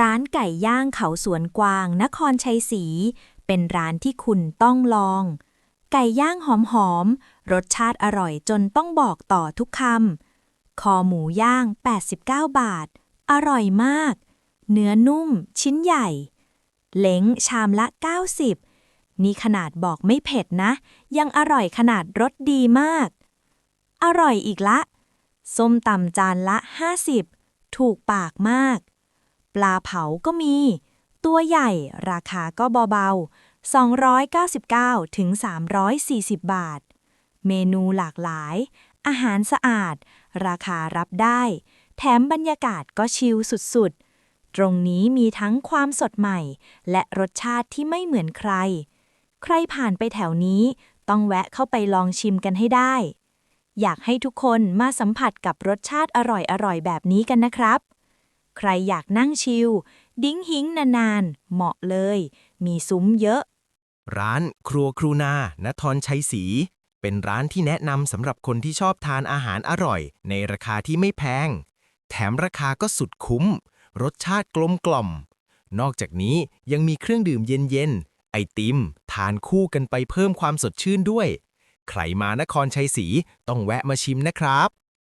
ร้านไก่ย่างเขาสวนกวาง นครชัยศรี เป็นร้านที่คุณต้องลอง ไก่ย่างหอมๆ รสชาติอร่อยจนต้องบอกต่อทุกคำ คอหมูย่าง 89 บาท อร่อยมาก เนื้อนุ่ม ชิ้นใหญ่ เล้งชามละ 90 นี่ขนาดบอกไม่เผ็ดนะ ยังอร่อยขนาดรสดีมาก อร่อยอีกละ ส้มตำจานละ 50 ถูกปากมาก ปลาเผาก็มี ตัวใหญ่ราคาก็เบาๆ 299 ถึง 340 บาท เมนูหลากหลาย อาหารสะอาด ราคารับได้ แถมบรรยากาศก็ชิลสุดๆ ตรงนี้มีทั้งความสดใหม่ และรสชาติที่ไม่เหมือนใคร ใครผ่านไปแถวนี้ต้องแวะเข้าไปลองชิมกันให้ได้ อยากให้ทุกคนมาสัมผัสกับรสชาติอร่อยๆ แบบนี้กันนะครับ ใครอยากนั่งชิล ดิ้งหิงนานๆ เหมาะเลย มีซุ้มเยอะ ร้านครัวครูนานทรชัยศรี เป็นร้านที่แนะนำสำหรับคนที่ชอบทานอาหารอร่อย ในราคาที่ไม่แพง แถมราคาก็สุดคุ้ม รสชาติกลมกล่อม นอกจากนี้ยังมีเครื่องดื่มเย็นๆ ไอติม ทานคู่กันไปเพิ่มความสดชื่นด้วย ใครมานครชัยศรีต้องแวะมาชิมนะครับ